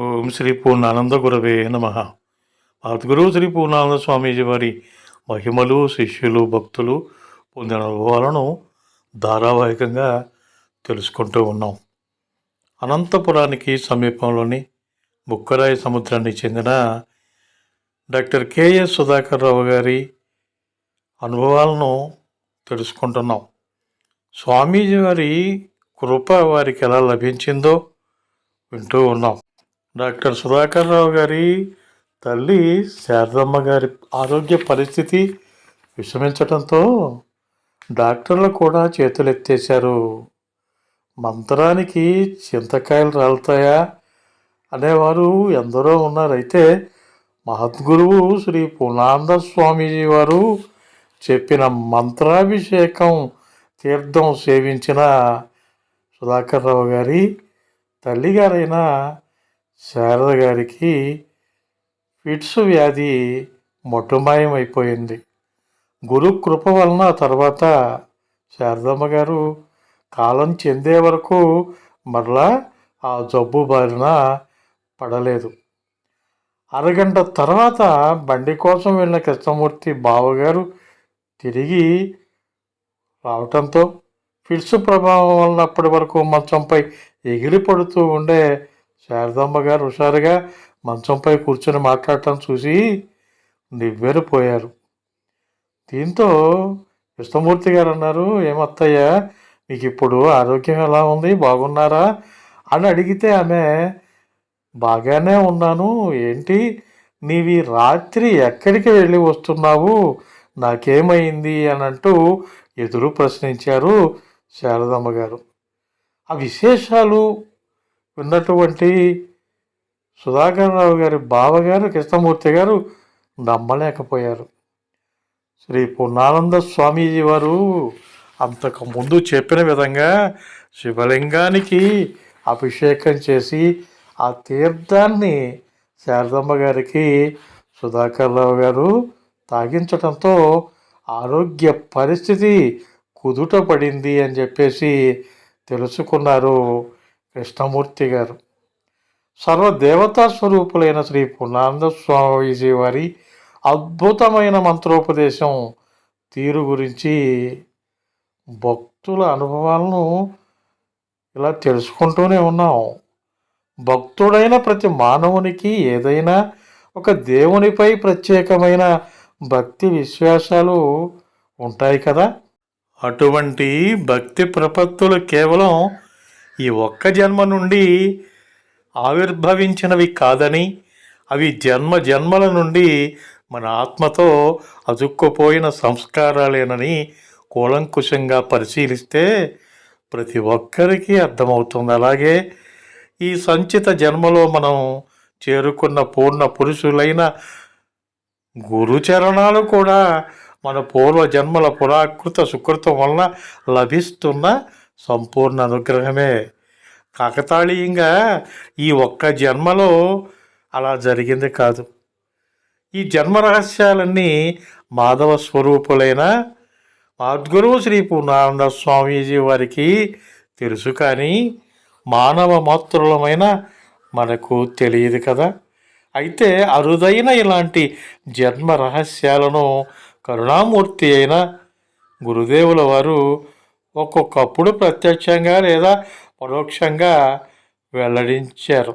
ఓం శ్రీ పూర్ణానంద గురవే నమ. భారతగురు శ్రీ పూర్ణానంద స్వామీజీ వారి మహిమలు శిష్యులు భక్తులు పొందిన అనుభవాలను ధారావాహికంగా తెలుసుకుంటూ ఉన్నాం. అనంతపురానికి సమీపంలోని బుక్కరాయి సముద్రానికి చెందిన డాక్టర్ కెఎస్ సుధాకర్ రావు గారి అనుభవాలను తెలుసుకుంటున్నాం. స్వామీజీ వారి కృప వారికి ఎలా లభించిందో వింటూ ఉన్నాం. డాక్టర్ సుధాకర్ రావు గారి తల్లి శారదమ్మ గారి ఆరోగ్య పరిస్థితి విషమించడంతో డాక్టర్లు కూడా చేతులు ఎత్తేశారు మంత్రానికి చింతకాయలు రాలుతాయా అనేవారు ఎందరో ఉన్నారైతే మహద్గురువు శ్రీ పూర్ణానంద స్వామీజీ వారు చెప్పిన మంత్రాభిషేకం తీర్థం సేవించిన సుధాకర్ రావు గారి తల్లిగారైన శారద గారికి ఫిట్స్ వ్యాధి మొట్టమాయమైపోయింది గురు కృప వలన తర్వాత శారదమ్మ గారు కాలం చెందే వరకు మరలా ఆ జబ్బు బారిన పడలేదు. అరగంట తర్వాత బండి కోసం వెళ్ళిన కృష్ణమూర్తి బావగారు తిరిగి రావటంతో ఫిట్స్ ప్రభావం వలన అప్పటి వరకు మంచంపై ఎగిరి పడుతూ ఉండే శారదమ్మ గారు హుషారుగా మంచంపై కూర్చొని మాట్లాడటం చూసి నివ్వెరపోయారు. దీంతో కృష్ణమూర్తి గారు అన్నారు ఏమత్తయ్యా మీకు ఇప్పుడు ఆరోగ్యం ఎలా ఉంది? బాగున్నారా? అని అడిగితే ఆమె బాగానే ఉన్నాను. ఏంటి? నీవి రాత్రి ఎక్కడికి వెళ్ళి వస్తున్నావు? నాకేమైంది? అని అంటూ ఎదురు ప్రశ్నించారు శారదమ్మ గారు. ఆ విశేషాలు విన్నటువంటి సుధాకర్ రావు గారి బావగారు కృష్ణమూర్తి గారు నమ్మలేకపోయారు. శ్రీ పూర్ణానంద స్వామీజీ వారు అంతకు ముందు చెప్పిన విధంగా శివలింగానికి అభిషేకం చేసి ఆ తీర్థాన్ని శారదమ్మ గారికి సుధాకర్రావు గారు తాగించడంతో ఆరోగ్య పరిస్థితి కుదుట పడింది అని చెప్పేసి తెలుసుకున్నారు. కృష్ణమూర్తి గారు. సర్వదేవతా స్వరూపులైన శ్రీ పూర్ణానంద స్వామీజీ వారి అద్భుతమైన మంత్రోపదేశం తీరు గురించి భక్తుల అనుభవాలను ఇలా తెలుసుకుంటూనే ఉన్నాం. భక్తుడైన ప్రతి మానవునికి ఏదైనా ఒక దేవునిపై ప్రత్యేకమైన భక్తి విశ్వాసాలు ఉంటాయి కదా. అటువంటి భక్తి ప్రపత్తులు కేవలం ఈ ఒక్క జన్మ నుండి ఆవిర్భవించినవి కాదని అవి జన్మ జన్మల నుండి మన ఆత్మతో అతుక్కుపోయిన సంస్కారాలేనని కూలంకుషంగా పరిశీలిస్తే ప్రతి ఒక్కరికి అర్థమవుతుంది. అలాగే ఈ సంచిత జన్మలో మనం చేరుకున్న పూర్ణ పురుషులైన గురుచరణాలు కూడా మన పూర్వ జన్మల పురాకృత సుకృతం వలన లభిస్తున్న సంపూర్ణ అనుగ్రహమే. కాకతాళీయంగా ఈ ఒక్క జన్మలో అలా జరిగింది కాదు. ఈ జన్మ రహస్యాలన్నీ మాధవ స్వరూపులైన మాద్గురువు శ్రీ పూర్ణానంద స్వామీజీ వారికి తెలుసు కానీ మానవ మాతృలమైన మనకు తెలియదు కదా. అయితే అరుదైన ఇలాంటి జన్మ రహస్యాలను కరుణామూర్తి అయిన గురుదేవుల వారు ఒక్కొక్కప్పుడు ప్రత్యక్షంగా లేదా పరోక్షంగా వెల్లడించారు.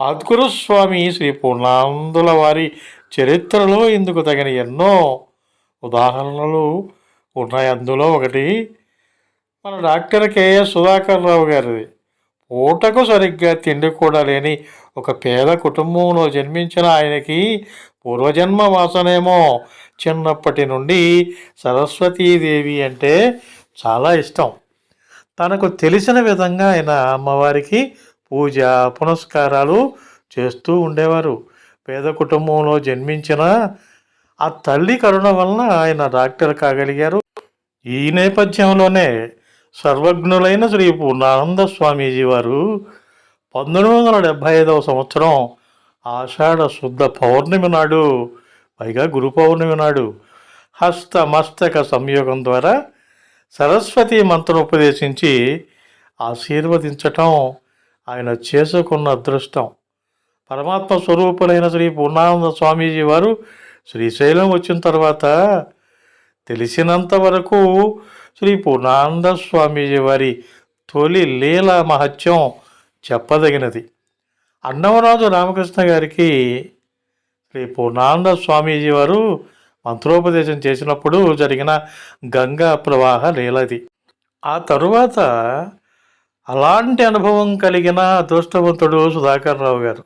ఆద్గురు స్వామి శ్రీ పూర్ణానందుల వారి చరిత్రలో ఇందుకు తగిన ఎన్నో ఉదాహరణలు ఉన్నాయి. అందులో ఒకటి మన డాక్టర్ కేఎస్ సుధాకర్ రావు గారిది. పూటకు సరిగ్గా తిండి కూడా లేని ఒక పేద కుటుంబంలో జన్మించిన ఆయనకి పూర్వజన్మ వాసనేమో. చిన్నప్పటి నుండి సరస్వతీదేవి అంటే చాలా ఇష్టం. తనకు తెలిసిన విధంగా ఆయన అమ్మవారికి పూజ పునస్కారాలు చేస్తూ ఉండేవారు. పేద కుటుంబంలో జన్మించిన ఆ తల్లి కరుణ వలన ఆయన డాక్టర్ కాగలిగారు. ఈ నేపథ్యంలోనే సర్వజ్ఞులైన శ్రీ పూర్ణానంద స్వామీజీ వారు పంతొమ్మిది వందల డెబ్భై ఐదవ సంవత్సరం ఆషాఢ శుద్ధ పౌర్ణమి నాడు పైగా గురు పౌర్ణమి నాడు హస్త మస్తక సంయోగం ద్వారా సరస్వతి మంత్రం ఉపదేశించి ఆశీర్వదించటం ఆయన చేసుకున్న అదృష్టం. పరమాత్మ స్వరూపులైన శ్రీ పూర్ణానంద స్వామీజీ వారు శ్రీశైలం వచ్చిన తర్వాత తెలిసినంత వరకు శ్రీ పూర్ణానంద స్వామీజీ వారి తొలి లీల మహత్యం చెప్పదగినది. అన్నవరాజు రామకృష్ణ గారికి శ్రీ పూర్ణానంద స్వామీజీ వారు మంత్రోపదేశం చేసినప్పుడు జరిగిన గంగా ప్రవాహ లీలది ఆ తరువాత అలాంటి అనుభవం కలిగిన అదృష్టవంతుడు సుధాకర్ రావు గారు.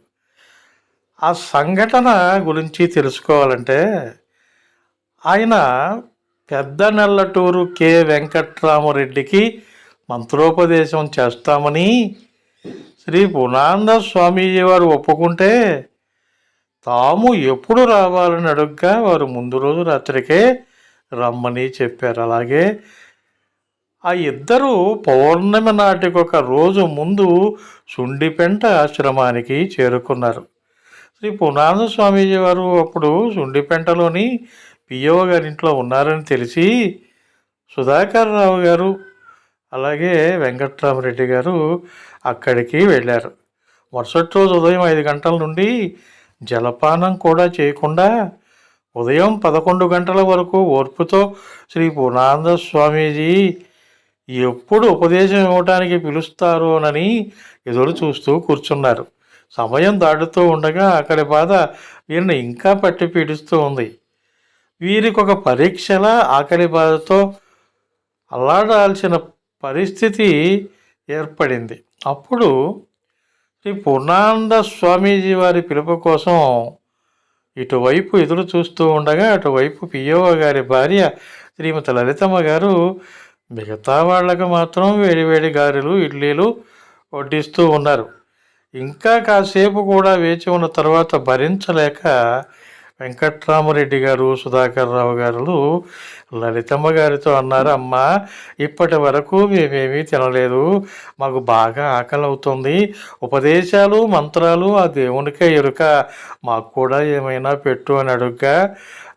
ఆ సంఘటన గురించి తెలుసుకోవాలంటే ఆయన పెద్ద నెల్లటూరు కె. వెంకట్రామరెడ్డికి మంత్రోపదేశం చేస్తామని శ్రీ పూర్ణానంద స్వామీజీ వారు ఒప్పుకుంటే తాము ఎప్పుడు రావాలని అడుగ్గా వారు ముందు రోజు రాత్రికే రమ్మని చెప్పారు. అలాగే ఆ ఇద్దరు పౌర్ణమి నాటికి ఒక రోజు ముందు సుండిపెంట ఆశ్రమానికి చేరుకున్నారు. శ్రీ పునానంద స్వామీజీ వారు అప్పుడు సుండిపెంటలోని పియో గారింట్లో ఉన్నారని తెలిసి సుధాకర్ రావు గారు అలాగే వెంకట్రామరెడ్డి గారు అక్కడికి వెళ్ళారు. మరుసటి రోజు ఉదయం ఐదు గంటల నుండి జలపానం కూడా చేయకుండా ఉదయం పదకొండు గంటల వరకు ఓర్పుతో శ్రీ పూర్ణానంద స్వామీజీ ఎప్పుడు ఉపదేశం ఇవ్వటానికి పిలుస్తారోనని ఎదురు చూస్తూ కూర్చున్నారు. సమయం దాటుతూ ఉండగా అక్కడి బాధ వీరిని ఇంకా పట్టి పీడిస్తూ ఉంది. వీరికి ఒక పరీక్షల ఆకలి బాధతో అల్లాడాల్సిన పరిస్థితి ఏర్పడింది. అప్పుడు శ్రీ పూర్ణానంద స్వామీజీ వారి పిలుపు కోసం ఇటువైపు ఎదురు చూస్తూ ఉండగా అటువైపు పియో గారి భార్య శ్రీమతి లలితమ్మ గారు మిగతా వాళ్ళకు మాత్రం వేడివేడి గారెలు ఇడ్లీలు వడ్డిస్తూ ఉన్నారు. ఇంకా కాసేపు కూడా వేచి ఉన్న తర్వాత భరించలేక వెంకట్రామరెడ్డి గారు సుధాకర్ రావు గారు లలితమ్మ గారితో అన్నారు అమ్మ ఇప్పటి వరకు మేమేమీ తినలేదు. మాకు బాగా ఆకలి అవుతుంది ఉపదేశాలు మంత్రాలు ఆ దేవునికే ఎరుక. మాకు కూడా ఏమైనా పెట్టు అని అడుగ్గా.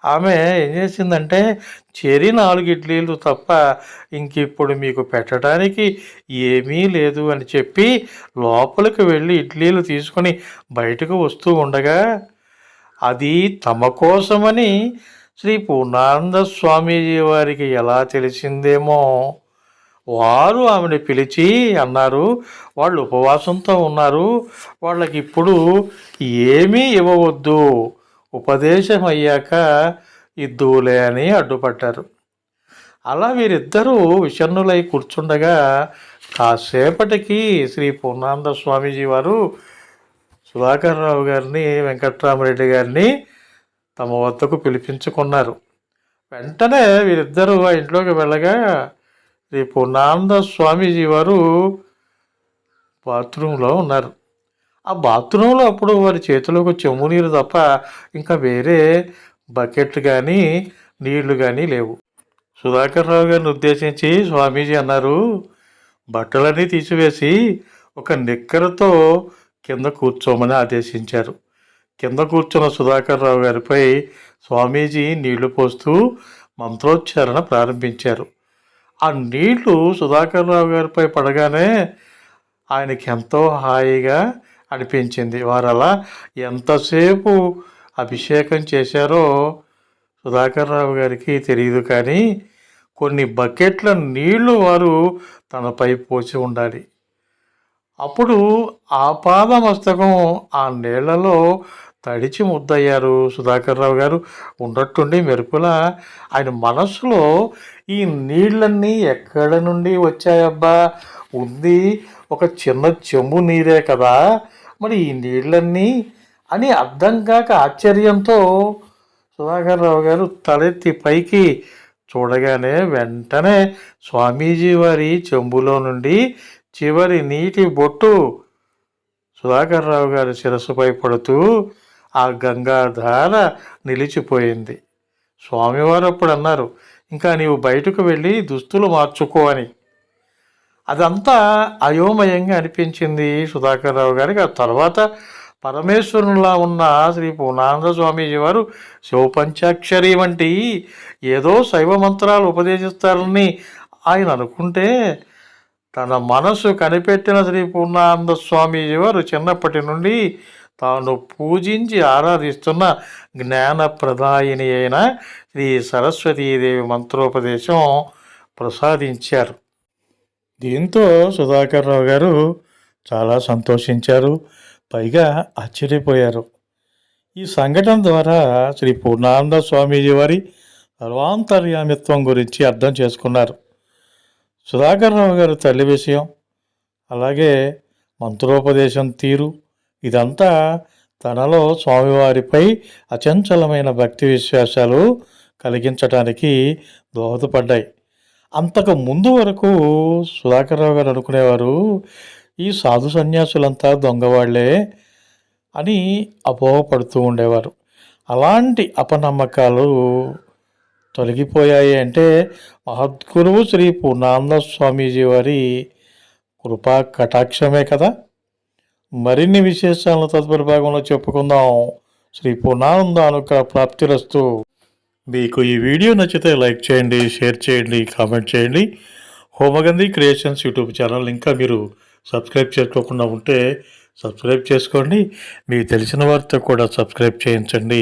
ఆమె ఏం చేసిందంటే చెరి నాలుగు ఇడ్లీలు తప్ప ఇంక ఇప్పుడు మీకు పెట్టడానికి ఏమీ లేదు అని చెప్పి లోపలికి వెళ్ళి ఇడ్లీలు తీసుకొని బయటకు వస్తూ ఉండగా అది తమ కోసమని శ్రీ పూర్ణానంద స్వామీజీ వారికి ఎలా తెలిసిందేమో వారు ఆమెను పిలిచి అన్నారు వాళ్ళు ఉపవాసంతో ఉన్నారు వాళ్ళకి ఇప్పుడు ఏమీ ఇవ్వవద్దు ఉపదేశం అయ్యాక ఇద్దులే అని అడ్డుపడ్డారు. అలా వీరిద్దరూ విషన్నులై కూర్చుండగా కాసేపటికి శ్రీ పూర్ణానంద స్వామీజీ వారు సుధాకర్ రావు గారిని వెంకట్రామరెడ్డి గారిని తమ వద్దకు పిలిపించుకున్నారు. వెంటనే వీరిద్దరూ ఆ ఇంట్లోకి వెళ్ళగా శ్రీ పూర్ణానంద స్వామీజీ వారు బాత్రూంలో ఉన్నారు. ఆ బాత్రూంలో అప్పుడు వారి చేతిలోకి చెమ్ము నీరు తప్ప ఇంకా వేరే బకెట్ కానీ నీళ్ళు కానీ లేవు. సుధాకర్ రావు గారిని ఉద్దేశించి స్వామీజీ అన్నారు బట్టలన్నీ తీసివేసి ఒక నిక్కరతో కింద కూర్చోమని ఆదేశించారు. కింద కూర్చున్న సుధాకర్ రావు గారిపై స్వామీజీ నీళ్ళు పోస్తూ మంత్రోచ్చారణ ప్రారంభించారు. ఆ నీళ్ళు సుధాకర్ రావు గారిపై పడగానే ఆయనకి ఎంతో హాయిగా అనిపించింది. వారు అలా ఎంతసేపు అభిషేకం చేశారో సుధాకర్ రావు గారికి తెలియదు కానీ కొన్ని బకెట్ల నీళ్ళు వారు తనపై పోసి ఉండాలి. అప్పుడు ఆ పాదమస్తకం ఆ నీళ్ళలో తడిచి ముద్దయ్యారు సుధాకర్ రావు గారు. ఉన్నట్టుండి మెరుపుల ఆయన మనస్సులో ఈ నీళ్ళన్నీ ఎక్కడి నుండి వచ్చాయబ్బా? ఉంది ఒక చిన్న చెంబు నీరే కదా. మరి ఈ నీళ్ళన్నీ అని అర్థం కాక ఆశ్చర్యంతో సుధాకర్ రావు గారు తలెత్తి పైకి చూడగానే వెంటనే స్వామీజీ వారి చెంబులో నుండి చివరి నీటి బొట్టు సుధాకర్రావు గారి శిరస్సుపై పడుతూ ఆ గంగాధార నిలిచిపోయింది. స్వామివారు అప్పుడు అన్నారు ఇంకా నీవు బయటకు వెళ్ళి దుస్తులు మార్చుకో అని. అదంతా అయోమయంగా అనిపించింది సుధాకర్రావు గారికి. ఆ తర్వాత పరమేశ్వరునిలా ఉన్న శ్రీ పూర్ణానంద స్వామీజీ వారు శివపంచాక్షరి వంటి ఏదో శైవ మంత్రాలు ఉపదేశిస్తారని ఆయన అనుకుంటే తన మనసు కనిపెట్టిన శ్రీ పూర్ణానంద స్వామీజీ వారు చిన్నప్పటి నుండి తాను పూజించి ఆరాధిస్తున్న జ్ఞానప్రదాయిని అయిన శ్రీ సరస్వతీదేవి మంత్రోపదేశం ప్రసాదించారు. దీంతో సుధాకర్ రావు గారు చాలా సంతోషించారు పైగా ఆశ్చర్యపోయారు. ఈ సంఘటన ద్వారా శ్రీ పూర్ణానంద స్వామీజీ వారి సర్వాంతర్యామిత్వం గురించి అర్థం చేసుకున్నారు. సుధాకర్ రావు గారి తల్లి విషయం అలాగే మంత్రోపదేశం తీరు ఇదంతా తనలో స్వామివారిపై అచంచలమైన భక్తి విశ్వాసాలు కలిగించడానికి దోహదపడ్డాయి. అంతకు ముందు వరకు సుధాకర్రావు గారు అనుకునేవారు ఈ సాధు సన్యాసులంతా దొంగవాళ్ళే అని అపోహపడుతూ ఉండేవారు. అలాంటి అపనమ్మకాలు తొలగిపోయాయి అంటే మహద్గురువు శ్రీ పూర్ణానంద స్వామీజీ వారి కృపా కటాక్షమే కదా? మరిన్ని విశేషాలను తదుపరి భాగంలో చెప్పుకుందాం. శ్రీ పూర్ణానంద అనుగ్రహ ప్రాప్తిరస్తు. మీకు ఈ వీడియో నచ్చితే లైక్ చేయండి షేర్ చేయండి కామెంట్ చేయండి. హోమగంధి క్రియేషన్స్ యూట్యూబ్ ఛానల్ ఇంకా మీరు సబ్స్క్రైబ్ చేసుకోకుండా ఉంటే సబ్స్క్రైబ్ చేసుకోండి. మీకు తెలిసిన వారితో కూడా సబ్స్క్రైబ్ చేయించండి.